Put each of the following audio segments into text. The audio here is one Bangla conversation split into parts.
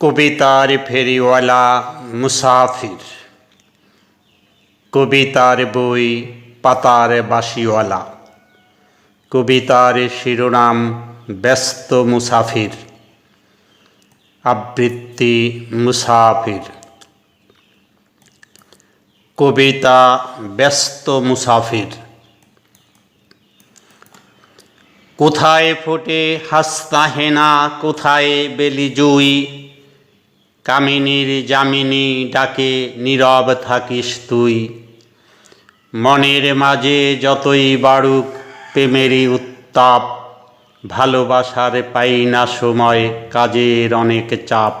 কবিতার ফেরিওয়ালা মুসাফির। কবিতার বই পাতার বাসিওয়ালা কবিতার শিরোনাম ব্যস্ত মুসাফির। আবৃত্তি মুসাফির। কবিতা ব্যস্ত মুসাফির। কোথায় ফোটে হাস্তা হেনা কোথায় বেলি জুই কামিনীর জামিনী ডাকে, নীরব থাকিস তুই। মনের মাঝে যতই বাড়ুক প্রেমেরই উত্তাপ, ভালোবাসার পাই না সময় কাজের অনেক চাপ।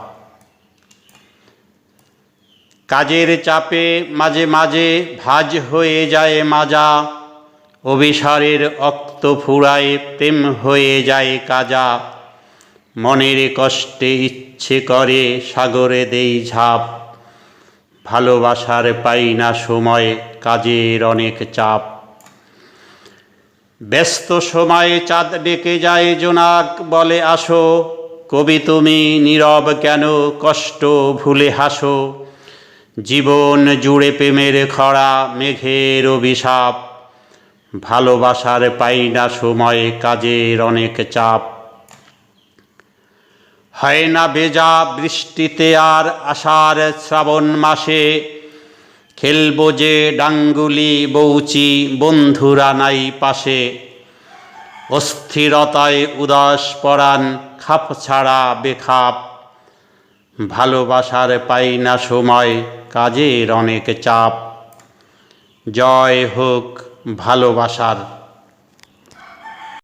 কাজের চাপে মাঝে মাঝে ভাজ হয়ে যায় মাজা, অভিসারের অক্ত ফুরায় প্রেম হয়ে যায় কাজা। মনের কষ্টে ইচ্ছে করে সাগরে দেই ঝাঁপ। ভালোবাসার পাই না সময়, কাজের অনেক চাপ। ব্যস্ত সময়ে চাঁদ ডেকে যায় জোনাক, বলে, আসো, কবি তুমি নীরব কেন? কষ্ট ভুলে হাসো। জীবন জুড়ে প্রেমের খরা, মেঘের অভিশাপ। ভালোবাসার পাই না সময়, কাজের অনেক চাপ। হয় না ভেজা বৃষ্টিতে আর আষাঢ় শ্রাবণ মাসে খেলব যে ডাঙ্গুলি বৌচি বন্ধুরা নাই পাশে। অস্থিরতায় উদাস পরাণ খাপ ছাড়া বেখাপ। ভালোবাসার পাই না সময়, কাজের অনেক চাপ। জয় হোক ভালোবাসার